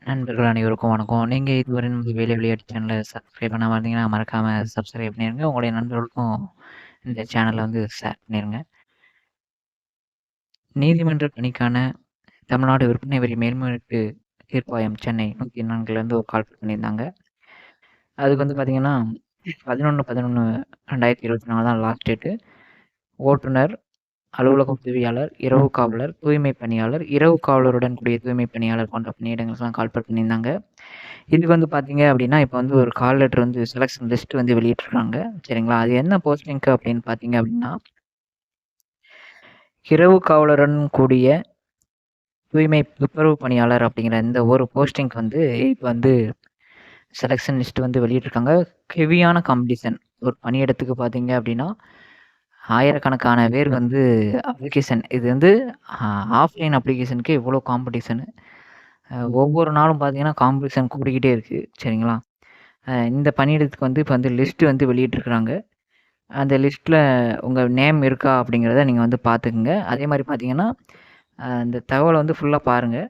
நண்பர்கள் அனைவருக்கும் வணக்கம். நீங்கள் இதுவரை நம்ம வேலை விளையாட்டு சேனலை சப்ஸ்கிரைப் பண்ணாம இருந்தீங்கன்னா, மறக்காமல் சப்ஸ்கிரைப் பண்ணிருங்க. உங்களுடைய நண்பர்களுக்கும் இந்த சேனலை வந்து ஷேர் பண்ணிருங்க. நீதிமன்ற பணிக்கான தமிழ்நாடு விற்பனை வரி மேல்முறையீட்டு தீர்ப்பாயம் சென்னை 104லேருந்து ஒரு கால் பண்ணியிருந்தாங்க. அதுக்கு வந்து பார்த்தீங்கன்னா, 11/11/2024 தான் லாஸ்ட் டேட்டு. ஓட்டுநர், அலுவலக உதவியாளர், இரவு காவலர், தூய்மை பணியாளர், இரவு காவலருடன் கூடிய தூய்மை பணியாளர் போன்ற பணியிடங்களுக்கெல்லாம் கால்பர் பண்ணியிருந்தாங்க. இதுக்கு வந்து பார்த்தீங்க அப்படின்னா, இப்ப வந்து ஒரு கால் லெட்டர் வந்து செலக்ஷன் லிஸ்ட் வந்து வெளியிட்டிருக்காங்க. சரிங்களா? அது என்ன போஸ்டிங்க்கு அப்படின்னு பார்த்தீங்க அப்படின்னா இரவு காவலருடன் கூடிய தூய்மை துப்புரவு பணியாளர் அப்படிங்கிற இந்த ஒரு போஸ்டிங்க்கு வந்து இப்ப வந்து செலக்ஷன் லிஸ்ட் வந்து வெளியிட்டிருக்காங்க. ஹெவியான காம்படிஷன். ஒரு பணியிடத்துக்கு பார்த்தீங்க அப்படின்னா, ஆயிரக்கணக்கான பேர் வந்து அப்ளிகேஷன் இது வந்து ஆஃப்லைன் அப்ளிகேஷனுக்கு இவ்வளோ காம்படிஷனு. ஒவ்வொரு நாளும் பார்த்தீங்கன்னா, காம்படிஷன் கூடிக்கிட்டே இருக்குது சரிங்களா? இந்த பணியிடத்துக்கு வந்து இப்போ வந்து லிஸ்ட் வந்து வெளியிட்டிருக்காங்க. அந்த லிஸ்ட்டில் உங்கள் நேம் இருக்கா அப்படிங்கிறத நீங்கள் வந்து பார்த்துக்குங்க அதே மாதிரி பார்த்தீங்கன்னா, இந்த தகவலை வந்து ஃபுல்லாக பாருங்கள்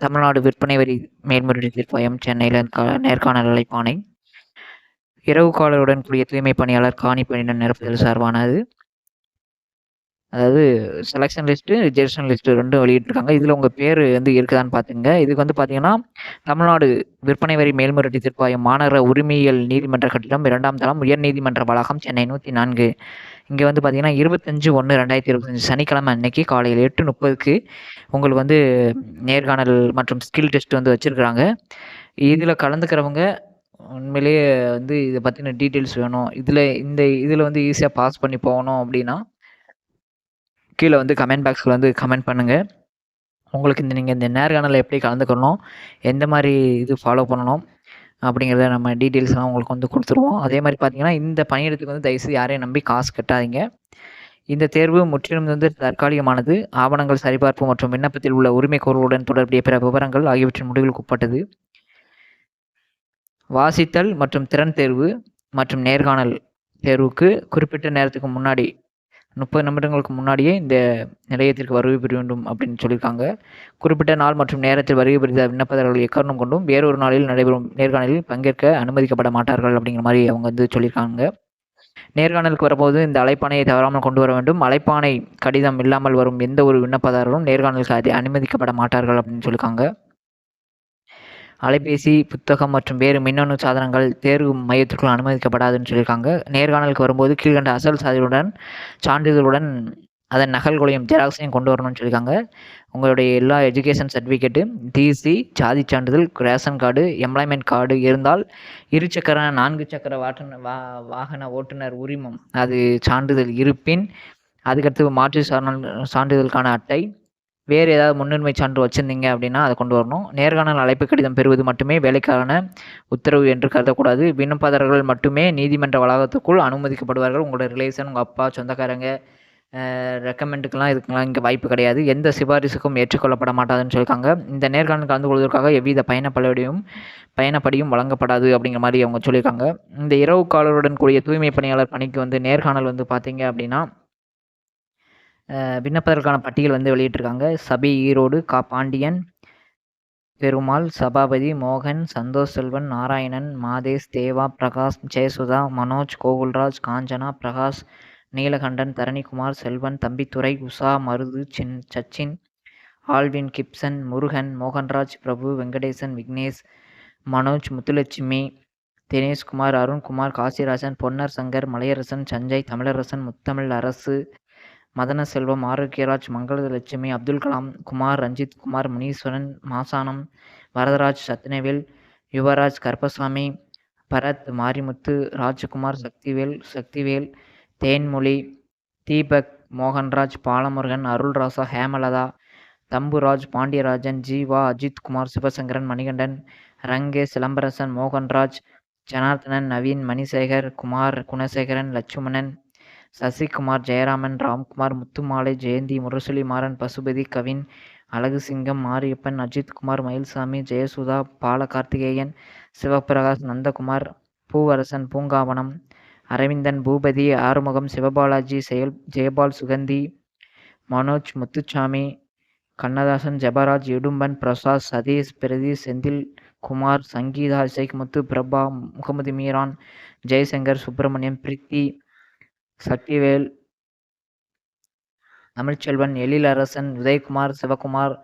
தமிழ்நாடு விற்பனை வரி மேல்முறை தீர்ப்பாயம் சென்னையில் க நேர்காணல் அழைப்பானை இரவு காலருடன் கூடிய தூய்மை பணியாளர் காணி பணியிடம் நிரப்புதல் சார்பானது. அதாவது செலெக்ஷன் லிஸ்ட்டு, ரிஜர்வேஷன் லிஸ்ட் 2ம் வெளியிட்டிருக்காங்க. இதில் உங்கள் பேர் வந்து இருக்குதான்னு பார்த்துங்க இதுக்கு வந்து பார்த்தீங்கன்னா, தமிழ்நாடு விற்பனை வரி மேல்முறையீட்டு தீர்ப்பாயம் மாநகர உரிமையியல் நீதிமன்ற கட்டிடம் இரண்டாம் தளம் உயர்நீதிமன்ற வளாகம் சென்னை நூற்றி நான்கு இங்கே வந்து பார்த்தீங்கன்னா, 25/1/2025 சனிக்கிழமை அன்னைக்கு காலையில 8:30க்கு உங்களுக்கு வந்து நேர்காணல் மற்றும் ஸ்கில் டெஸ்ட் வந்து வச்சுருக்குறாங்க இதில் கலந்துக்கிறவங்க உண்மையிலேயே வந்து இதை பற்றின டீட்டெயில்ஸ் வேணும். இதில் இந்த இதில் வந்து ஈஸியாக பாஸ் பண்ணி போகணும் அப்படின்னா கீழே வந்து கமெண்ட் பாக்ஸில் வந்து கமெண்ட் பண்ணுங்கள் உங்களுக்கு இந்த நீங்கள் இந்த நேர்காணலில் எப்படி கலந்துக்கணும்? எந்த மாதிரி இது ஃபாலோ பண்ணணும்? அப்படிங்கிறத நம்ம டீட்டெயில்ஸ்லாம் உங்களுக்கு வந்து கொடுத்துருவோம் அதே மாதிரி பார்த்தீங்கன்னா, இந்த பணியிடத்துக்கு வந்து தயவுசெய்து யாரையும் நம்பி காசு கட்டாதீங்க. இந்த தேர்வு முற்றிலும் வந்து தற்காலிகமானது. ஆவணங்கள் சரிபார்ப்பு மற்றும் விண்ணப்பத்தில் உள்ள உரிமை உரிமைகோரலுடன் தொடர்புடைய பிற விவரங்கள் ஆகியவற்றின் முடிவுகளுக்கு உட்பட்டது. வாசித்தல் மற்றும் திறன் தேர்வு மற்றும் நேர்காணல் தேர்வுக்கு குறிப்பிட்ட நேரத்துக்கு முன்னாடி 30 நிமிடங்களுக்கு முன்னாடியே இந்த நிலையத்திற்கு வருகை பெற வேண்டும் அப்படின்னு சொல்லியிருக்காங்க. குறிப்பிட்ட நாள் மற்றும் நேரத்தில் வருகை புரிந்த விண்ணப்பதாரர்கள் எக்காரணம் கொண்டும் வேறொரு நாளில் நடைபெறும் நேர்காணலில் பங்கேற்க அனுமதிக்கப்பட மாட்டார்கள் அப்படிங்கிற மாதிரி அவங்க வந்து சொல்லியிருக்காங்க. நேர்காணலுக்கு வரும்போது இந்த அழைப்பாணையை தவறாமல் கொண்டு வர வேண்டும். அழைப்பாணை கடிதம் இல்லாமல் வரும் எந்த ஒரு விண்ணப்பதாரரும் நேர்காணலுக்கு அதி அனுமதிக்கப்பட மாட்டார்கள் அப்படின்னு சொல்லியிருக்காங்க. அலைபேசி, புத்தகம் மற்றும் வேறு மின்னணு சாதனங்கள் தேர்வு மையத்திற்குள் அனுமதிக்கப்படாதுன்னு சொல்லியிருக்காங்க. நேர்காணலுக்கு வரும்போது கீழ்கண்ட அசல் சாதியுடன் சான்றிதழுடன் அதன் நகல்களையும் ஜெராக்ஸையும் கொண்டு வரணும்னு சொல்லியிருக்காங்க. உங்களுடைய எல்லா எஜுகேஷன் சர்டிஃபிகேட்டு, டிசி, சாதிச் சான்றிதழ், ரேஷன் கார்டு, எம்ப்ளாய்மெண்ட் கார்டு இருந்தால், இருசக்கர, நான்கு சக்கர வாட்டன வா வாகன ஓட்டுநர் உரிமம் அது சான்றிதழ் இருப்பின், அதுக்கடுத்து மாற்று சார்நல் சான்றிதழுக்கான அட்டை, வேறு ஏதாவது முன்னுரிமை சான்று வச்சிருந்தீங்க அப்படின்னா அதை கொண்டு வரணும். நேர்காணல் அழைப்பு கடிதம் பெறுவது மட்டுமே வேலைக்கான உத்தரவு என்று கருதக்கூடாது. விண்ணப்பதாரர்கள் மட்டுமே நீதிமன்ற வளாகத்துக்குள் அனுமதிக்கப்படுவார்கள். உங்களோட ரிலேஷன், உங்கள் அப்பா, சொந்தக்காரங்க, அ இதுக்கெல்லாம் இங்கே வாய்ப்பு கிடையாது. எந்த சிபாரிசுக்கும் ஏற்றுக்கொள்ளப்பட மாட்டாதுன்னு சொல்லியிருக்காங்க. இந்த நேர்காணல் கலந்து கொள்வதற்காக எவ்வித பயண பயணப்படியும் வழங்கப்படாது அப்படிங்கிற மாதிரி அவங்க சொல்லியிருக்காங்க. இந்த இரவு காலருடன் கூடிய தூய்மை பணியாளர் பணிக்கு வந்து நேர்காணல் வந்து பார்த்தீங்க அப்படின்னா விண்ணப்பதற்கான பட்டியல் வந்து வெளியிட்டிருக்காங்க. சபி ஈரோடு, கா. பாண்டியன், பெருமாள், சபாபதி, மோகன், சந்தோஷ் செல்வன், நாராயணன், மாதேஷ், தேவா, பிரகாஷ், ஜெயசுதா, மனோஜ், கோகுல்ராஜ், காஞ்சனா, பிரகாஷ், நீலகண்டன், தரணிகுமார், செல்வன், தம்பித்துரை, உஷா, மருது, சின் சச்சின், ஆல்வின், கிப்சன், முருகன், மோகன்ராஜ், பிரபு, வெங்கடேசன், விக்னேஷ், மனோஜ், முத்துலட்சுமி, தினேஷ்குமார், அருண்குமார், காசிராஜன், பொன்னர் சங்கர், மலையரசன், சஞ்சய், தமிழரசன், முத்தமிழ் அரசு, மதனசெல்வம், ஆரோக்கியராஜ், மங்களலட்சுமி, அப்துல்கலாம், குமார், ரஞ்சித் குமார், முனீஸ்வரன், மாசானம், வரதராஜ், சத்னவேல் யுவராஜ், கருப்பசாமி, பரத், மாரிமுத்து, ராஜகுமார், சக்திவேல் சக்திவேல், தேன்மொழி, தீபக், மோகன்ராஜ், பாலமுருகன், அருள்ராசா, ஹேமலதா, தம்புராஜ், பாண்டியராஜன், ஜீவா, அஜித்குமார், சிவசங்கரன், மணிகண்டன், ரங்கே சிலம்பரசன், மோகன்ராஜ், ஜனார்த்தனன், நவீன், மணிசேகர், குமார், குணசேகரன், லட்சுமணன், சசிகுமார், ஜெயராமன், ராம்குமார், முத்துமாலை, ஜெயந்தி, முரசொலி மாறன், பசுபதி, கவின், அழகுசிங்கம், மாரியப்பன், அஜித்குமார், மயில்சாமி, ஜெயசுதா, பாலகார்த்திகேயன், சிவபிரகாஷ், நந்தகுமார், பூவரசன், பூங்காவனம், அரவிந்தன், பூபதி, ஆறுமுகம், சிவபாலாஜி, செயல் ஜெயபால், சுகந்தி, மனோஜ், முத்துச்சாமி, கண்ணதாசன் ஜெபராஜ் இடும்பன் பிரசாத் சதீஷ் பிரதி செந்தில் குமார் சங்கீதா இசைக்குமுத்து பிரபா முகமது மீரான் ஜெய்சங்கர் சுப்பிரமணியம் பிரித்தி சக்திவேல் தமிழ்ச்செல்வன் எழிலரசன் உதயகுமார் சிவகுமார்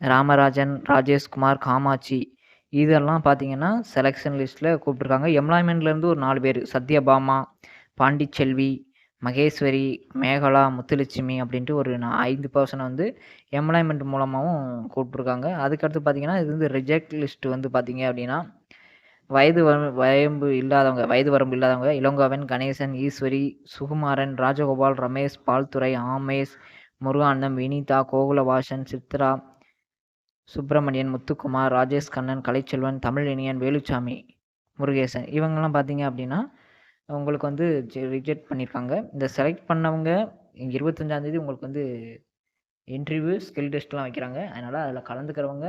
ராமராஜன் ராஜேஷ்குமார் காமாட்சி. இதெல்லாம் பார்த்தீங்கன்னா செலெக்ஷன் லிஸ்ட்டில் கூப்பிட்ருக்காங்க எம்ப்ளாய்மெண்ட்லேருந்து ஒரு நாலு பேர். சத்யபாமா பாண்டிச்செல்வி மகேஸ்வரி மேகலா முத்துலட்சுமி அப்படின்ட்டு ஒரு நா ஐந்து பர்சனை வந்து எம்ப்ளாய்மெண்ட் மூலமாகவும் கூப்பிட்ருக்காங்க அதுக்கடுத்து பார்த்தீங்கன்னா இது வந்து ரிஜெக்ட் லிஸ்ட் வந்து பார்த்தீங்க அப்படின்னா வயது வரம்பு இல்லாதவங்க வயது வரம்பு இல்லாதவங்க இளங்கோவன் கணேசன் ஈஸ்வரி சுகுமாரன் ராஜகோபால் ரமேஷ் பால்துறை ஆமேஷ் முருகானந்தம் வினிதா கோகுலவாசன் சித்ரா சுப்பிரமணியன் முத்துக்குமார் ராஜேஷ் கண்ணன் கலைச்செல்வன் தமிழ் இனியன் வேலுச்சாமி முருகேசன். இவங்கெல்லாம் பார்த்தீங்க அப்படின்னா உங்களுக்கு வந்து ரிஜெக்ட் பண்ணியிருக்காங்க இந்த செலக்ட் பண்ணவங்க இருபத்தஞ்சாந்தேதி உங்களுக்கு வந்து இன்டர்வியூ ஸ்கில் டெஸ்ட்லாம் வைக்கிறாங்க. அதனால் அதில் கலந்துக்கிறவங்க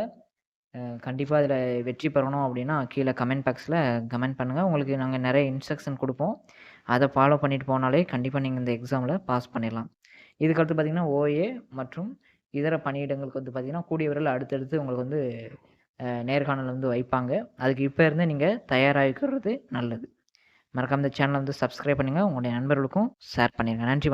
கண்டிப்பாக அதில் வெற்றி பெறணும் அப்படின்னா கீழே கமெண்ட் பாக்ஸில் கமெண்ட் பண்ணுங்கள் உங்களுக்கு நாங்கள் நிறைய இன்ஸ்ட்ரக்ஷன் கொடுப்போம். அதை ஃபாலோ பண்ணிட்டு போனாலே கண்டிப்பாக நீங்கள் இந்த எக்ஸாமில் பாஸ் பண்ணிடலாம். இதுக்கடுத்து பார்த்திங்கன்னா ஓஏ மற்றும் இதர பணியிடங்களுக்கு வந்து பார்த்திங்கன்னா கூடிய விரைவில் அடுத்தடுத்து உங்களுக்கு வந்து நேர்காணல் வந்து வைப்பாங்க. அதுக்கு இப்போ இருந்தே நீங்கள் தயாராகிக்கிறது நல்லது. மறக்காம இந்த சேனலை வந்து சப்ஸ்கிரைப் பண்ணுங்கள் உங்களுடைய நண்பர்களுக்கும் ஷேர் பண்ணிடுங்க நன்றி.